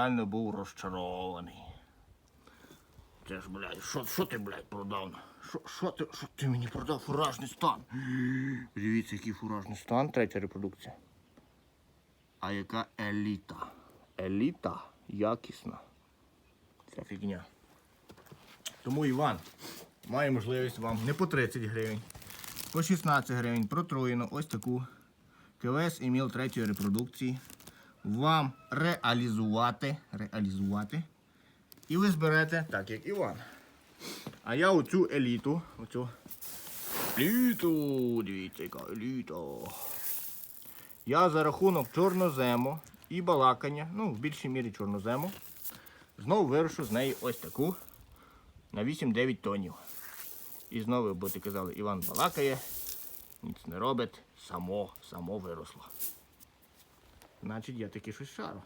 Реально був розчарований. Це ж, блядь, що, що ти, блядь, продав? Що, що, ти, що ти мені продав? Фуражний стан. Дивіться, який фуражний стан, третя репродукція. А яка еліта? Еліта якісна. Це фігня. Тому Іван має можливість вам не по 30 гривень, по 16 гривень протруєно ось таку КВС Еміл третьої репродукції вам реалізувати. реалізувати. І ви зберете так, як Іван. А я оцю еліту, оцю еліту, дивіться, яка еліта. Я за рахунок чорнозему і балакання, ну, в більшій мірі чорнозему, знову вирушу з неї ось таку на 8-9 тонів. І знову ви будете казали, Іван балакає, ніц не робить, само, само виросло. Значить, я таки щось шару.